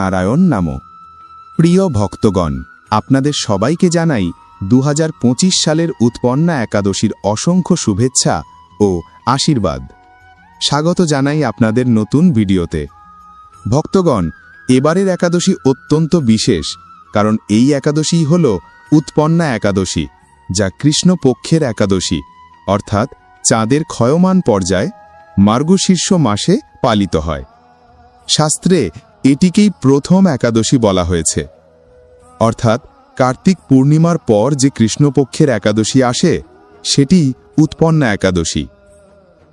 নারায়ণ নাম প্রিয় ভক্তগণ, আপনাদের সবাইকে জানাই দু হাজার পঁচিশ সালের উৎপন্না একাদশীর অসংখ্য শুভেচ্ছা ও আশীর্বাদ। স্বাগত জানাই আপনাদের নতুন ভিডিওতে। ভক্তগণ, এবারের একাদশী অত্যন্ত বিশেষ, কারণ এই একাদশী হল উৎপন্না একাদশী, যা কৃষ্ণপক্ষের একাদশী, অর্থাৎ চাঁদের ক্ষয়মান পর্যায় মার্গশীর্ষ মাসে পালিত হয়। শাস্ত্রে এটিকেই প্রথম একাদশী বলা হয়েছে। অর্থাৎ, কার্তিক পূর্ণিমার পর যে কৃষ্ণপক্ষের একাদশী আসে সেটি উৎপন্না একাদশী।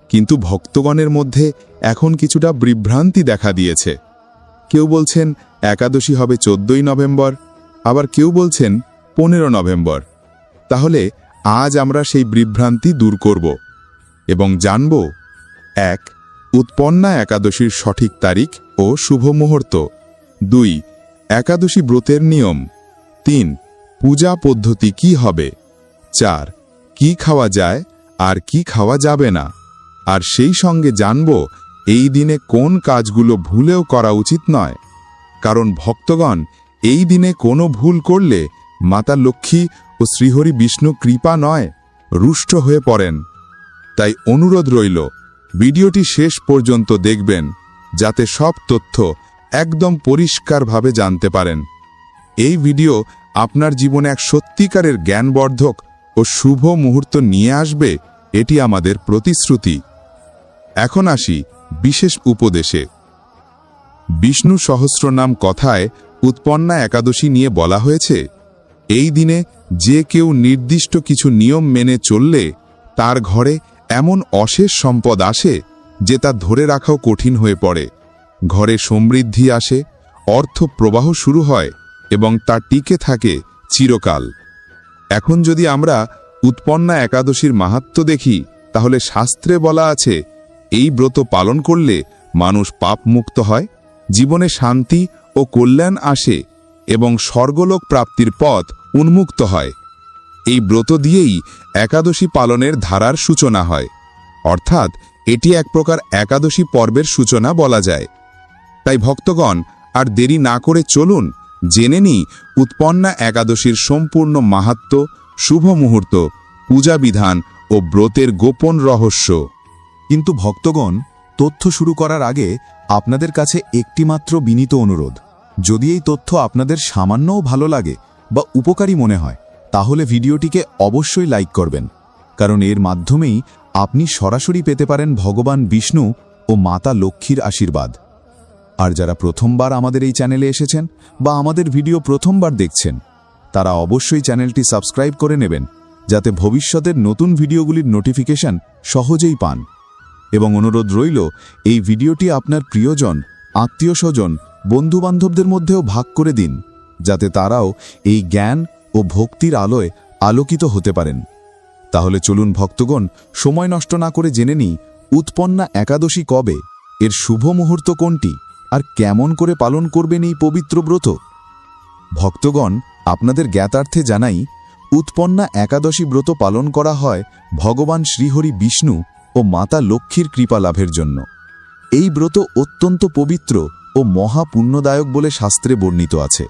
কিন্তু ভক্তগণের মধ্যে এখন কিছুটা বিভ্রান্তি দেখা দিয়েছে। কেউ বলছেন, একাদশী হবে চোদ্দই নভেম্বর, আবার কেউ বলছেন, পনেরো নভেম্বর। তাহলে, আজ আমরা সেই বিভ্রান্তি দূর করব এবং জানব, এক উৎপন্না একাদশীর সঠিক তারিখ ও শুভ মুহূর্ত। দুই, একাদশী ব্রতের নিয়ম। তিন, পূজা পদ্ধতি কি হবে? চার, কি খাওয়া যায় আর কি খাওয়া যাবে না? আর সেই সঙ্গে জানব এই দিনে কোন কাজগুলো ভুলেও করা উচিত নয়। কারণ ভক্তগণ এই দিনে কোনো ভুল করলে মাতা লক্ষ্মী ও শ্রীহরি বিষ্ণু কৃপা নয়, রুষ্ট হয়ে পড়েন। তাই অনুরোধ রইল ভিডিওটি শেষ পর্যন্ত দেখবেন, যাতে সব তথ্য একদম পরিষ্কারভাবে জানতে পারেন। এই ভিডিও আপনার জীবনে এক সত্যিকারের জ্ঞানবর্ধক ও শুভ মুহূর্ত নিয়ে আসবে, এটি আমাদের প্রতিশ্রুতি। এখন আসি বিশেষ উপদেশে। বিষ্ণু সহস্রনাম কথায় উৎপন্না একাদশী নিয়ে বলা হয়েছে, এই দিনে যে কেউ নির্দিষ্ট কিছু নিয়ম মেনে চললে তার ঘরে এমন অশেষ সম্পদ আসে যে তা ধরে রাখাও কঠিন হয়ে পড়ে। ঘরে সমৃদ্ধি আসে, অর্থ প্রবাহ শুরু হয় এবং তা টিকে থাকে চিরকাল। এখন যদি আমরা উৎপন্না একাদশীর মাহাত্ম দেখি, তাহলে শাস্ত্রে বলা আছে, এই ব্রত পালন করলে মানুষ পাপ মুক্ত হয়, জীবনে শান্তি ও কল্যাণ আসে এবং স্বর্গলোক প্রাপ্তির পথ উন্মুক্ত হয়। এই ব্রত দিয়েই একাদশী পালনের ধারার সূচনা হয়। অর্থাৎ এটি এক প্রকার একাদশী পর্বের সূচনা বলা যায়। তাই ভক্তগণ, আর দেরি না করে চলুন, জেনে নি উৎপন্না একাদশীর সম্পূর্ণ মাহাত্ম, শুভ মুহূর্ত, পূজা বিধান ও ব্রতের গোপন রহস্য। কিন্তু ভক্তগণ, তথ্য শুরু করার আগে আপনাদের কাছে একটিমাত্র বিনীত অনুরোধ। যদি এই তথ্য আপনাদের সামান্যও ভালো লাগে বা উপকারী মনে হয় তাহলে ভিডিওটিকে অবশ্যই লাইক করবেন, কারণ এর মাধ্যমেই আপনি সরাসরি পেতে পারেন ভগবান বিষ্ণু ও মাতা লক্ষ্মীর আশীর্বাদ। আর যারা প্রথমবার আমাদের এই চ্যানেলে এসেছেন বা আমাদের ভিডিও প্রথমবার দেখছেন, তারা অবশ্যই চ্যানেলটি সাবস্ক্রাইব করে নেবেন, যাতে ভবিষ্যতের নতুন ভিডিওগুলির নোটিফিকেশন সহজেই পান। এবং অনুরোধ রইল, এই ভিডিওটি আপনার প্রিয়জন, আত্মীয় স্বজন, বন্ধুবান্ধবদের মধ্যেও ভাগ করে দিন, যাতে তারাও এই জ্ঞান ও ভক্তির আলোয় আলোকিত হতে পারেন। তাহলে চলুন ভক্তগণ, সময় নষ্ট না করে জেনে নিই, উৎপন্না একাদশী কবে, এর শুভ মুহূর্ত কোনটি, আর কেমন করে পালন করবেন এই পবিত্র ব্রত? ভক্তগণ, আপনাদের জ্ঞাতার্থে জানাই, উৎপন্না একাদশী ব্রত পালন করা হয় ভগবান শ্রীহরি বিষ্ণু ও মাতা লক্ষ্মীর কৃপা লাভের জন্য। এই ব্রত অত্যন্ত পবিত্র ও মহাপুণ্যদায়ক বলে শাস্ত্রে বর্ণিত আছে।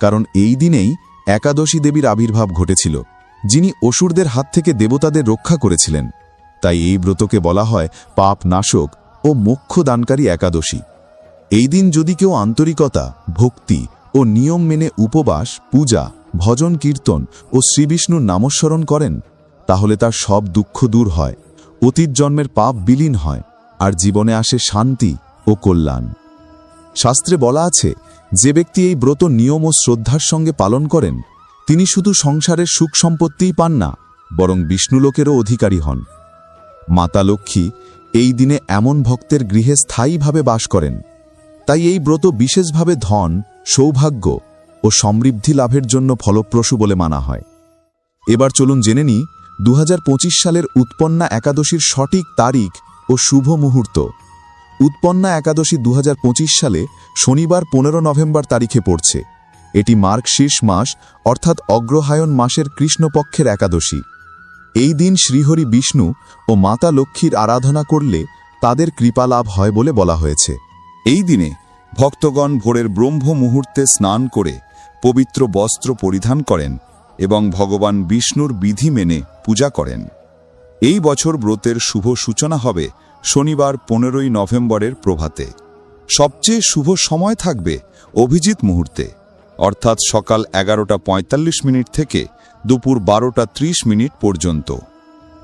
কারণ এই দিনেই একাদশী দেবীর আবির্ভাব ঘটেছিল, যিনি অসুরদের হাত থেকে দেবতাদের রক্ষা করেছিলেন। তাই এই ব্রতকে বলা হয় পাপ নাশক ও মোক্ষ দানকারী একাদশী। এই দিন যদি কেউ আন্তরিকতা, ভক্তি ও নিয়ম মেনে উপবাস, পূজা, ভজন, কীর্তন ও শ্রীবিষ্ণুর নামস্মরণ করেন, তাহলে তার সব দুঃখ দূর হয়, অতীত জন্মের পাপ বিলীন হয়, আর জীবনে আসে শান্তি ও কল্যাণ। শাস্ত্রে বলা আছে যে ব্যক্তি এই ব্রত নিয়ম ও শ্রদ্ধার সঙ্গে পালন করেন, তিনি শুধু সংসারের সুখ সম্পত্তিই পান না, বরং বিষ্ণুলোকেরও অধিকারী হন। মাতা লক্ষ্মী এই দিনে এমন ভক্তের গৃহে স্থায়ীভাবে বাস করেন। তাই এই ব্রত বিশেষভাবে ধন, সৌভাগ্য ও সমৃদ্ধি লাভের জন্য ফলপ্রসূ বলে মানা হয়। এবার চলুন জেনে নিই দু হাজার পঁচিশ সালের উৎপন্না একাদশীর সঠিক তারিখ ও শুভ মুহূর্ত। উৎপন্না একাদশী দু হাজার পঁচিশ সালে শনিবার পনেরো নভেম্বর তারিখে পড়ছে। এটি মার্কশীর্ষ মাস, অর্থাৎ অগ্রহায়ণ মাসের কৃষ্ণপক্ষের একাদশী। এই দিন শ্রীহরি বিষ্ণু ও মাতা লক্ষ্মীর আরাধনা করলে তাদের কৃপা লাভ হয় বলে বলা হয়েছে। এই দিনে ভক্তগণ ভোরের ব্রহ্ম মুহূর্তে স্নান করে পবিত্র বস্ত্র পরিধান করেন এবং ভগবান বিষ্ণুর বিধি মেনে পূজা করেন। এই বছর ব্রতের শুভ সূচনা হবে শনিবার পনেরোই নভেম্বরের প্রভাতে। সবচেয়ে শুভ সময় থাকবে অভিজিৎ মুহূর্তে। অর্থাৎ সকাল এগারোটা পঁয়তাল্লিশ মিনিট থেকে দুপুর বারোটা ত্রিশ মিনিট পর্যন্ত।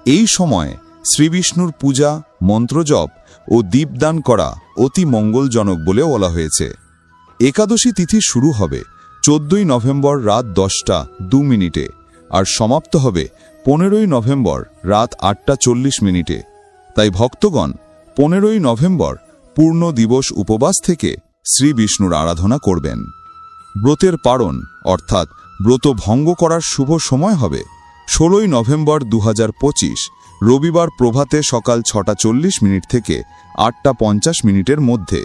এই সময় শ্রীবিষ্ণুর পূজা, মন্ত্রজপ ও দীপদান করা অতি মঙ্গলজনক বলে বলা হয়েছে। একাদশী তিথি শুরু হবে চোদ্দই নভেম্বর রাত দশটা দু মিনিটে আর সমাপ্ত হবে পনেরোই নভেম্বর রাত আটটা চল্লিশ মিনিটে। তাই ভক্তগণ পনেরোই নভেম্বর পূর্ণ দিবস উপবাস থেকে শ্রী বিষ্ণুর আরাধনা করবেন। ব্রতের পারণ, অর্থাৎ ব্রত ভঙ্গ করার শুভ সময় হবে ষোলোই নভেম্বর দু হাজার পঁচিশ, রবিবার প্রভাতে সকাল ছটা চল্লিশ মিনিট থেকে আটটা পঞ্চাশ মিনিটের মধ্যে।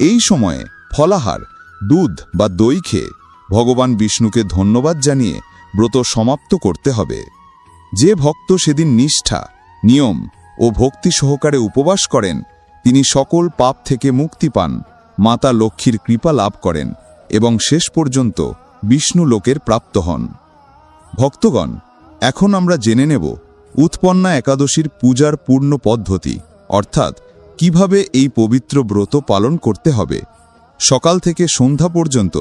এই সময়ে ফলাহার, দুধ বা দই খেয়ে ভগবান বিষ্ণুকে ধন্যবাদ জানিয়ে ব্রত সমাপ্ত করতে হবে। যে ভক্ত সেদিন নিষ্ঠা, নিয়ম ও ভক্তি সহকারে উপবাস করেন, তিনি সকল পাপ থেকে মুক্তি পান, মাতা লক্ষ্মীর কৃপা লাভ করেন এবং শেষ পর্যন্ত বিষ্ণু লোকের প্রাপ্ত হন। ভক্তগণ, এখন আমরা জেনে নেব উৎপন্না একাদশীর পূজার পূর্ণ পদ্ধতি, অর্থাৎ কীভাবে এই পবিত্র ব্রত পালন করতে হবে, সকাল থেকে সন্ধ্যা পর্যন্ত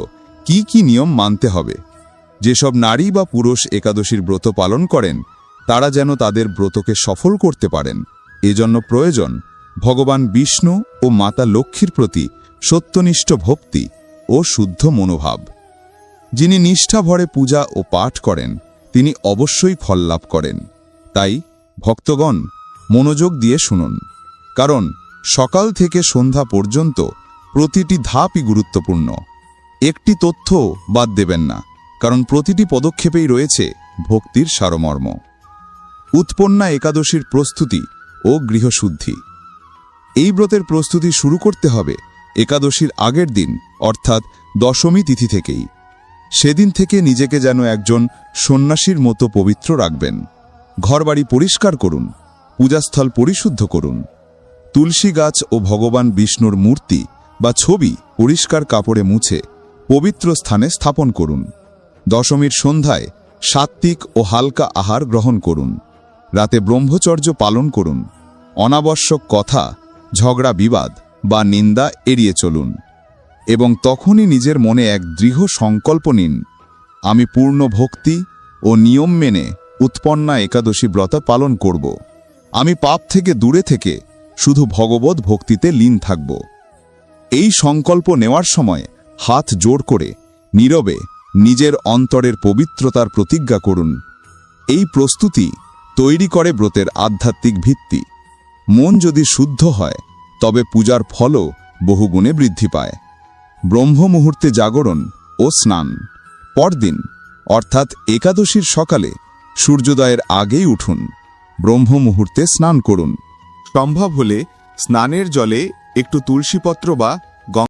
কি কি নিয়ম মানতে হবে, যেসব নারী বা পুরুষ একাদশীর ব্রত পালন করেন তারা যেন তাদের ব্রতকে সফল করতে পারেন। এজন্য প্রয়োজন ভগবান বিষ্ণু ও মাতা লক্ষ্মীর প্রতি সত্যনিষ্ঠ ভক্তি ও শুদ্ধ মনোভাব। যিনি নিষ্ঠা ভরে পূজা ও পাঠ করেন, তিনি অবশ্যই ফল লাভ করেন। তাই ভক্তগণ, মনোযোগ দিয়ে শুনুন। কারণ সকাল থেকে সন্ধ্যা পর্যন্ত প্রতিটি ধাপই গুরুত্বপূর্ণ। একটি তথ্য বাদ দেবেন না, কারণ প্রতিটি পদক্ষেপেই রয়েছে ভক্তির সারমর্ম। উৎপন্না একাদশীর প্রস্তুতি ও গৃহশুদ্ধি। এই ব্রতের প্রস্তুতি শুরু করতে হবে একাদশীর আগের দিন, অর্থাৎ দশমী তিথি থেকেই। সেদিন থেকে নিজেকে যেন একজন সন্ন্যাসীর মতো পবিত্র রাখবেন। ঘরবাড়ি পরিষ্কার করুন, পূজাস্থল পরিশুদ্ধ করুন। তুলসী গাছ ও ভগবান বিষ্ণুর মূর্তি বা ছবি পরিষ্কার কাপড়ে মুছে পবিত্র স্থানে স্থাপন করুন। দশমীর সন্ধ্যায় সাত্ত্বিক ও হালকা আহার গ্রহণ করুন। রাতে ব্রহ্মচর্য পালন করুন। অনাবশ্যক কথা, ঝগড়া বিবাদ বা নিন্দা এড়িয়ে চলুন। এবং তখনই নিজের মনে এক দৃঢ় সংকল্প নিন। আমি পূর্ণ ভক্তি ও নিয়ম মেনে উৎপন্না একাদশী ব্রত পালন করব। আমি পাপ থেকে দূরে থেকে শুধু ভগবত ভক্তিতে লীন থাকব। এই সংকল্প নেওয়ার সময় হাত জোর করে নীরবে নিজের অন্তরের পবিত্রতার প্রতিজ্ঞা করুন। এই প্রস্তুতি তৈরি করে ব্রতের আধ্যাত্মিক ভিত্তি। মন যদি শুদ্ধ হয়, তবে পূজার ফলও বহুগুণে বৃদ্ধি পায়। ব্রহ্ম মুহূর্তে জাগরণ ও স্নান। পরদিন, অর্থাৎ একাদশীর সকালে, সূর্যোদয়ের আগেই উঠুন। ব্রহ্ম মুহূর্তে স্নান করুন। সম্ভব হলে স্নানের জলে একটু তুলসীপত্র বা